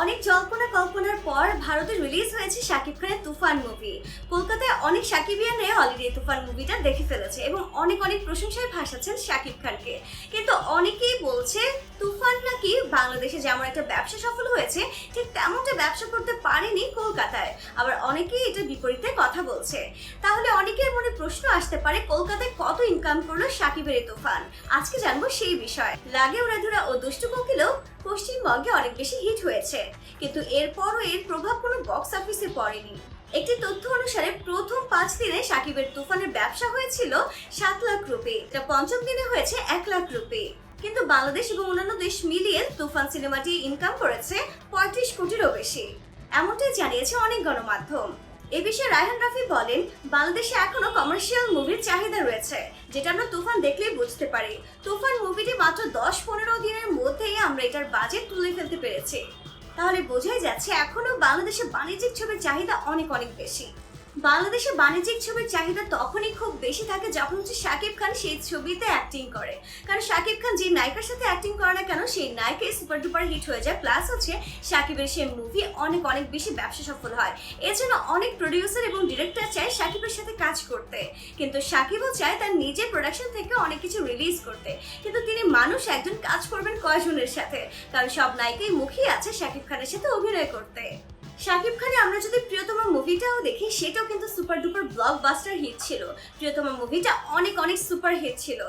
অনেক জল্পনা কল্পনার পর ভারতে রিলিজ হয়েছে শাকিব খানের তুফান মুভি কলকাতায় অনেক সাকিবিয়ানে অলরেডি তুফান মুভিটা দেখে ফেলেছে এবং অনেক অনেক প্রশংসায় ভাসাচ্ছেন শাকিব খানকে। কিন্তু অনেকেই বলছে নাকি বাংলাদেশে যেমন একটা ব্যবসা সফল হয়েছে, ঠিক তেমনটা ব্যবসা করতে পারেনি কলকাতায়। আবার অনেকেই এটার বিপরীতে কথা বলছে। তাহলে অনেকের মনে প্রশ্ন আসতে পারে, কলকাতায় কত ইনকাম করল সাকিবের এই তুফান? আজকে জানব সেই বিষয়। লাগে উড়াধুরা ও দুষ্টু কোকিলও পশ্চিমবঙ্গে অনেক বেশি হিট হয়েছে। কিন্তু এরপরও এর প্রভাব কোনো বক্স অফিসে পড়েনি। একটি তথ্য অনুসারে, প্রথম পাঁচ দিনে সাকিবের তুফানের ব্যবসা হয়েছিল সাত লাখ রুপি। যা পঞ্চম দিনে হয়েছে এক লাখ রুপি। কিন্তু বাংলাদেশ এবং অন্যান্য দেশ মিলিয়ে তুফান সিনেমাটি ইনকাম করেছে পঁয়ত্রিশ কোটিরও বেশি। এমনটাই জানিয়েছে অনেক গণমাধ্যম। এ বিষয়ে রায়হান রাফি বলেন, বাংলাদেশে এখনও কমার্শিয়াল মুভির চাহিদা রয়েছে, যেটা আমরা তুফান দেখলেই বুঝতে পারি। তুফান মুভিটি মাত্র দশ পনেরো দিনের মধ্যেই আমরা এটার বাজেট তুলে ফেলতে পেরেছি। তাহলে বোঝাই যাচ্ছে এখনও বাংলাদেশে বাণিজ্যিক ছবির চাহিদা অনেক অনেক বেশি। বাংলাদেশে বাণিজ্যিক ছবির চাহিদা তখনই খুব বেশি থাকে যখন হচ্ছে শাকিব খান সেই ছবিতে অ্যাক্টিং করে। কারণ শাকিব খান যে নায়িকার সাথে অ্যাক্টিং করে না কেন, সেই নায়িকাই সুপার ডুপার হিট হয়ে যায়। প্লাস হচ্ছে শাকিবের সেই মুভি অনেক অনেক বেশি ব্যবসা সফল হয়। এজন্য অনেক প্রডিউসার এবং ডিরেক্টর চায় শাকিবের সাথে কাজ করতে। কিন্তু শাকিবও চায় তার নিজের প্রোডাকশন থেকে অনেক কিছু রিলিজ করতে। কিন্তু তিনি মানুষ, একজন কাজ করবেন কয়জনের সাথে? কারণ সব নায়িকাই মুখী আছে শাকিব খানের সাথে অভিনয় করতে। শাকিব খানে আমরা যদি প্রিয়তমা মুভিটাও দেখি, সেটাও কিন্তু সুপার ডুপার ব্লকবাস্টার হিট ছিল। প্রিয়তমা মুভিটা অনেক অনেক সুপার হিট ছিল।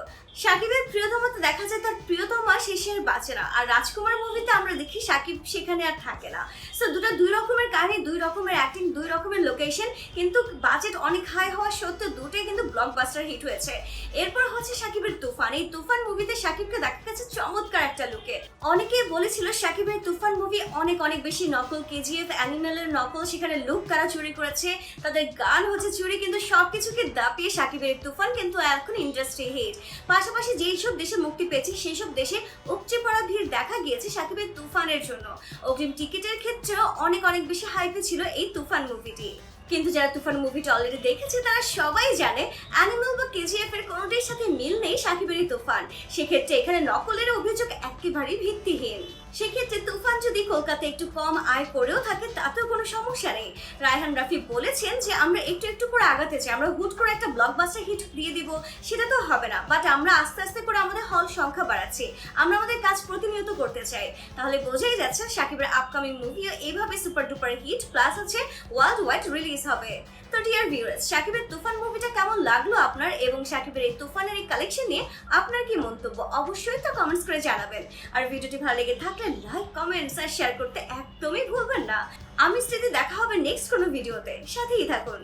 শাকিবের প্রিয়তমাতে দেখা যায় তার প্রিয়তমা শেষে আর বাঁচে না। আর রাজকুমার মুভিতে আমরা দেখি শাকিব সেখানে আর থাকে না। সো দুটো দুই রকমের কাহিনী, দুই রকমের অ্যাক্টিং দুই রকমের লোকেশন কিন্তু বাজেট অনেক হাই হওয়া সত্ত্বেও দুটোই কিন্তু ব্লকবাস্টার হিট হয়েছে। এরপর হচ্ছে শাকিবের তুফান। এই তুফান মুভিতে শাকিবকে দেখা গেছে চমৎকার একটা লুকে অনেকেই বলেছিল শাকিবের তুফান মুভি অনেক অনেক বেশি নকল কেজিএফ অ্যানিমেলের নকল, সেখানে লুক কারা চুরি করেছে, তাদের গান হচ্ছে চুরি, কিন্তু সবকিছুকে দাপিয়ে শাকিবের তুফান কিন্তু এখন ইন্ডাস্ট্রি হিট পাশাপাশি যেই সব দেশে মুক্তি পেয়েছে, সেই সব দেশে উপচে পড়া ভিড় দেখা গিয়েছে সাকিবের তুফানের জন্য। অগ্রিম টিকিটের ক্ষেত্রেও অনেক অনেক বেশি হাইপে ছিল এই তুফান মুভিটি কিন্তু যারা তুফান মুভিটা অলরেডি দেখেছে, তারা সবাই জানে অ্যানিমাল বা কেজিএফ এর কোনোটির সাথে মিল নেই সাকিবের তুফান। সেক্ষেত্রে এখানে নকলের অভিযোগ একেবারেই ভিত্তিহীন। সেক্ষেত্রে তুফান যদি কলকাতা একটু কম আয় করেও থাকে, তাতেও কোনো সমস্যা নেই। রায়হান রাফি বলেছেন যে, আমরা একটু একটু করে আগাতে চাই। আমরা হুট করে একটা ব্লকবাস্টার হিট দিয়ে দিব, সেটা তো হবে না। বাট আমরা আস্তে আস্তে করে আমাদের হল সংখ্যা বাড়াচ্ছি। আমরা আমাদের কাজ প্রতিনিয়ত করতে চাই। তাহলে বোঝাই যাচ্ছে, সাকিবের আপকামিং মুভিও এইভাবে সুপার ডুপার হিট প্লাস হচ্ছে ওয়ার্ল্ড ওয়াইড রিলিজ হবে। তো ডিয়ার ভিউয়ার্স সাকিবের তুফান মুভিটা কেমন লাগল আপনার এবং সাকিবের এই তুফানের এই কালেকশন নিয়ে আপনার কি মন্তব্য? অবশ্যই তো কমেন্টস করে জানাবেন। আর ভিডিওটি ভালো লেগে থাকলে লাইক কমেন্টস আর শেয়ার করতে একদমই ভুলবেন না। আমি স্মৃতি, দেখা হবে নেক্সট কোনো ভিডিওতে সাথেই থাকুন।